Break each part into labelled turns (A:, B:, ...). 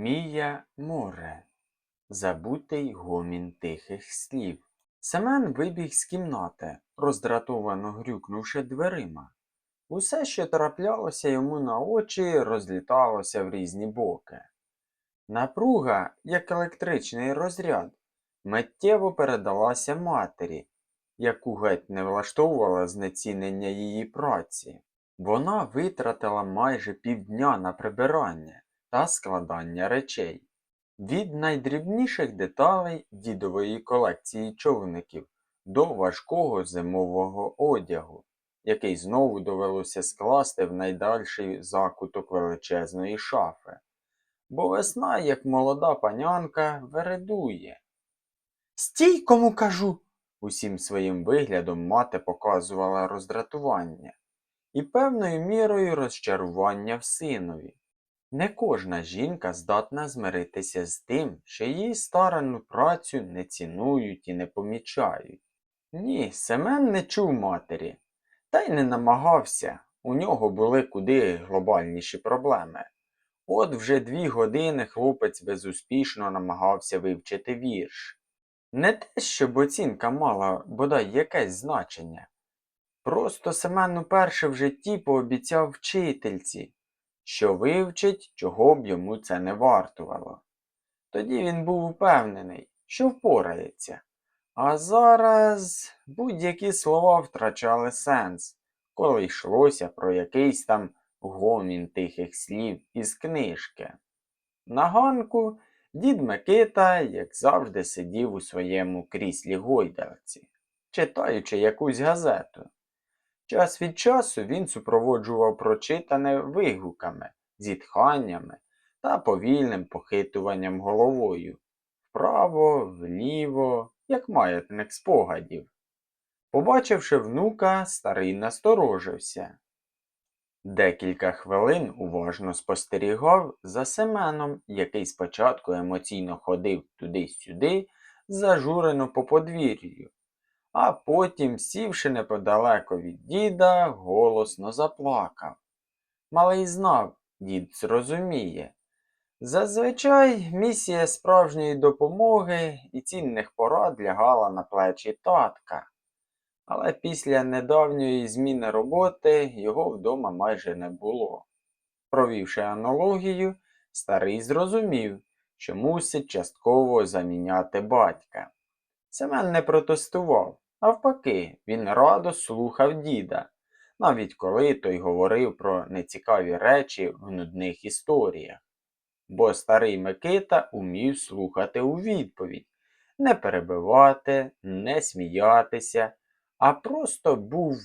A: Мія море. Забутий гомін тихих слів. Семен вибіг з кімнати, роздратовано грюкнувши дверима. Усе, що траплялося йому на очі, розліталося в різні боки. Напруга, як електричний розряд, миттєво передалася матері, яку геть не влаштовувала знецінення її праці. Вона витратила майже півдня на прибирання та складання речей. Від найдрібніших деталей дідової колекції човників до важкого зимового одягу, який знову довелося скласти в найдальший закуток величезної шафи. Бо весна, як молода панянка, вередує. Стій, кому кажу. Усім своїм виглядом мати показувала роздратування і певною мірою розчарування в синові. Не кожна жінка здатна змиритися з тим, що її старанну працю не цінують і не помічають. Ні, Семен не чув матері, та й не намагався, у нього були куди глобальніші проблеми. От вже дві години хлопець безуспішно намагався вивчити вірш. Не те, щоб оцінка мала бодай якесь значення. Просто Семен уперше в житті пообіцяв вчительці, що вивчить, чого б йому це не вартувало. Тоді він був упевнений, що впорається. А зараз будь-які слова втрачали сенс, коли йшлося про якийсь там гомін тихих слів із книжки. На ганку дід Микита, як завжди, сидів у своєму кріслі гойдалці, читаючи якусь газету. Час від часу він супроводжував прочитане вигуками, зітханнями та повільним похитуванням головою вправо, вліво, як маятник спогадів. Побачивши внука, старий насторожився. Декілька хвилин уважно спостерігав за Семеном, який спочатку емоційно ходив туди-сюди, зажурено по подвір'ю, а потім, сівши неподалеко від діда, голосно заплакав. Малий знав, дід зрозуміє. Зазвичай місія справжньої допомоги і цінних порад лягала на плечі татка. Але після недавньої зміни роботи його вдома майже не було. Провівши аналогію, старий зрозумів, що мусить частково заміняти батька. Семен не протестував, навпаки, він радо слухав діда, навіть коли той говорив про нецікаві речі в нудних історіях. Бо старий Микита умів слухати у відповідь, не перебивати, не сміятися, а просто був,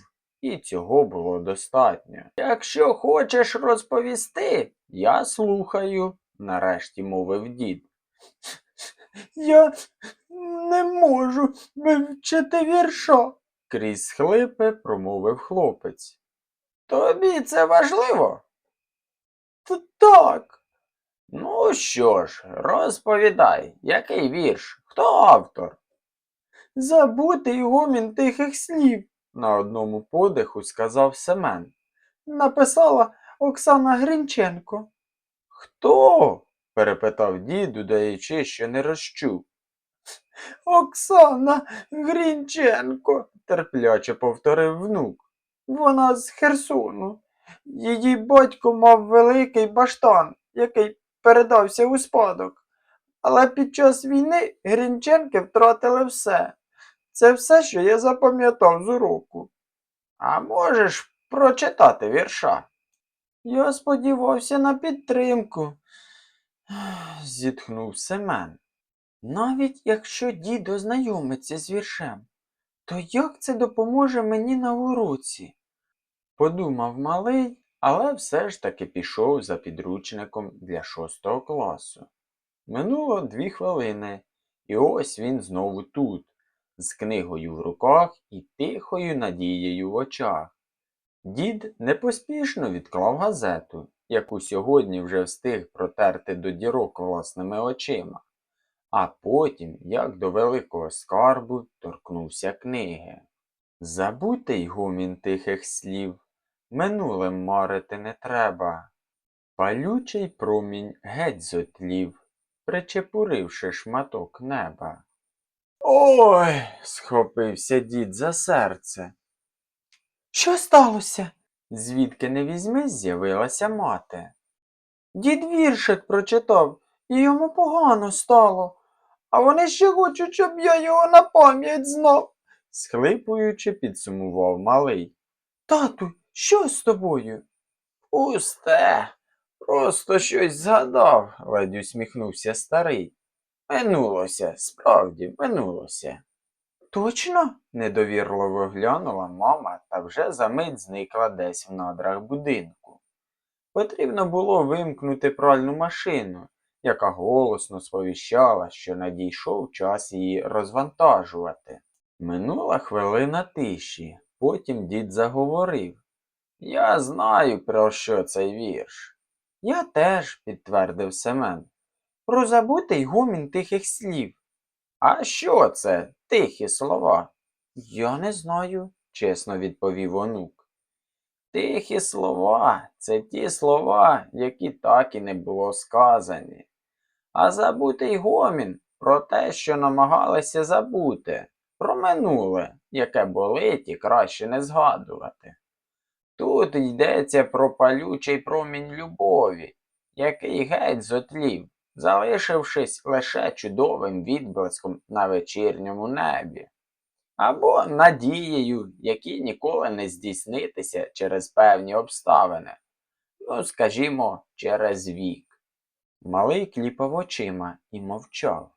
A: і цього було достатньо. Якщо хочеш розповісти, я слухаю, нарешті мовив дід. Я не можу вивчити вірша, крізь схлипи промовив хлопець. Тобі це важливо? Т так. Ну що ж, розповідай, який вірш? Хто автор? Забутий гомін тихих слів, на одному подиху сказав Семен. Написала Оксана Гринченко. Хто? Перепитав дід, удаючи, що не розчув. Оксана Грінченко, терпляче повторив внук. Вона з Херсону. Її батько мав великий баштан, який передався у спадок. Але під час війни Грінченки втратили все. Це все, що я запам'ятав з уроку. А можеш прочитати вірша? Я сподівався на підтримку, зітхнув Семен. Навіть якщо дід ознайомиться з віршем, то як це допоможе мені на уроці? Подумав малий, але все ж таки пішов за підручником для шостого класу. Минуло дві хвилини, і ось він знову тут, з книгою в руках і тихою надією в очах. Дід непоспішно відклав газету, яку сьогодні вже встиг протерти до дірок власними очима, а потім, як до великого скарбу, торкнувся книги. Забутий гомін тихих слів, минулим марити не треба. Палючий промінь геть зотлів, причепуривши шматок неба. Ой. схопився дід за серце. Що сталося? Звідки не візьми, з'явилася мати. Дід віршик прочитав, і йому погано стало. А вони ще хочуть, щоб я його на пам'ять знав, схлипуючи, підсумував малий. Тату, що з тобою? Пусте, просто щось згадав, ледь усміхнувся старий. Минулося, справді, минулося. Точно? недовірливо глянула мама та вже за мить зникла десь в надрах будинку. Потрібно було вимкнути пральну машину, яка голосно сповіщала, що надійшов час її розвантажувати. Минула хвилина тиші, потім дід заговорив. Я знаю, про що цей вірш. Я теж, підтвердив Семен. Про забутий гомін тихих слів. А що це, тихі слова? Я не знаю, чесно відповів онук. Тихі слова це ті слова, які так і не було сказані. А забутий гомін про те, що намагалися забути, про минуле, яке болить і краще не згадувати. Тут йдеться про палючий промінь любові, який геть зотлів, залишившись лише чудовим відблиском на вечірньому небі, або надією, які ніколи не здійснитися через певні обставини, ну, скажімо, через вік. Малий кліпав очима і мовчав.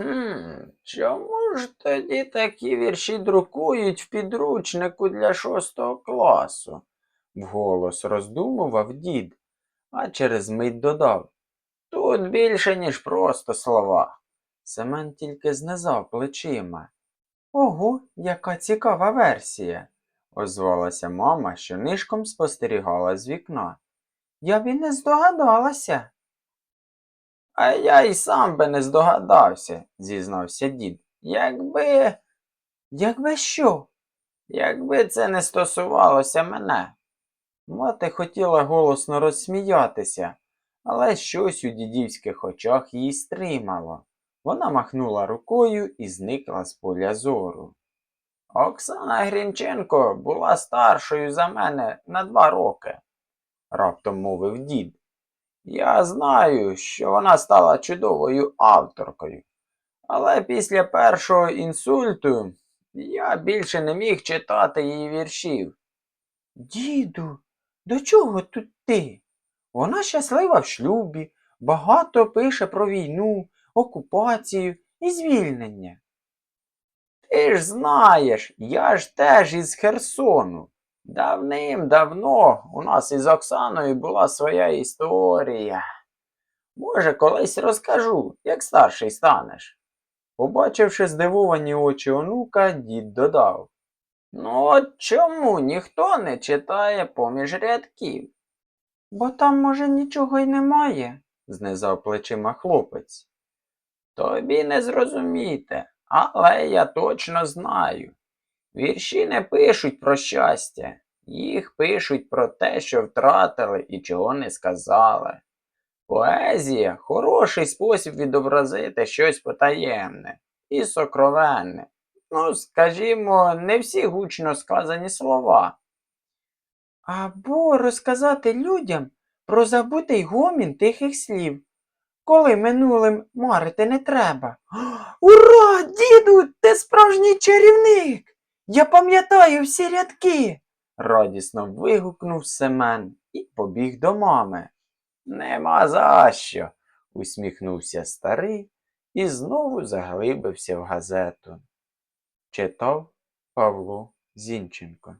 A: Хм, чому ж тоді такі вірші друкують в підручнику для шостого класу? вголос роздумував дід, а через мить додав. Тут більше, ніж просто слова. Семен тільки знизав плечима. Ого, яка цікава версія, озвалася мама, що нишком спостерігала з вікна. Я б і не здогадалася. А я й сам би не здогадався, зізнався дід. Якби. Якби що? Якби це не стосувалося мене. Мати хотіла голосно розсміятися, але щось у дідівських очах її стримало. Вона махнула рукою і зникла з поля зору. Оксана Грінченко була старшою за мене на два роки, раптом мовив дід. Я знаю, що вона стала чудовою авторкою, але після першого інсульту я більше не міг читати її віршів. Діду, до чого тут ти? Вона щаслива в шлюбі, багато пише про війну, окупацію і звільнення. Ти ж знаєш, я ж теж із Херсону. Давним-давно у нас із Оксаною була своя історія. Може, колись розкажу, як старший станеш. Побачивши здивовані очі онука, дід додав. Ну от чому ніхто не читає поміж рядків? Бо там, може, нічого й немає, знизав плечима хлопець. Тобі не зрозуміти, але я точно знаю. Вірші не пишуть про щастя, їх пишуть про те, що втратили і чого не сказали. Поезія хороший спосіб відобразити щось потаємне і сокровенне. Ну, скажімо, не всі гучно сказані слова. Або розказати людям про забутий гомін тихих слів, коли минулим марити не треба. Ура, діду, ти справжній чарівник! Я пам'ятаю всі рядки. радісно вигукнув Семен і побіг до мами. Нема за що, усміхнувся старий і знову заглибився в газету. Читав Павло Зінченко.